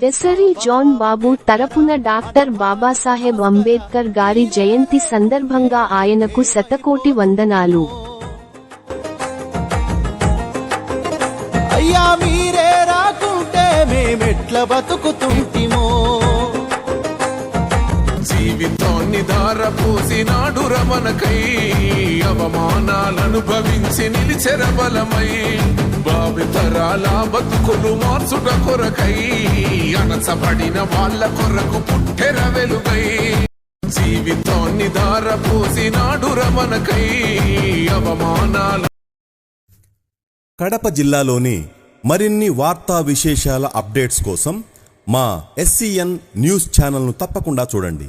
దెసరి John బాబు తరపున doctor Babasaheb Ambedkar గారి జయంతి సందర్భంగా ఆయనకు శతకోటి వందనాలు. అయ్యా మీరే రాకుంటే మేమెట్ల బతుకుతుంటిమో. జీవితాన్ని ధారపోసినాడు రమణకై అవమానాలను భవించి నిలిచెర బలమై భావితరాల బతుకులు మార్చుట కొరకై అనసబడిన వాళ్ళ కొరకు పుట్టెర వెలుగై. జీవితాన్ని ధారపోసినాడు రమణకై అవమానాల కడప జిల్లాలోని మరిన్ని వార్తా విశేషాల అప్డేట్స్ కోసం మా ఎస్సీఎన్ న్యూస్ ఛానల్ను తప్పకుండా చూడండి.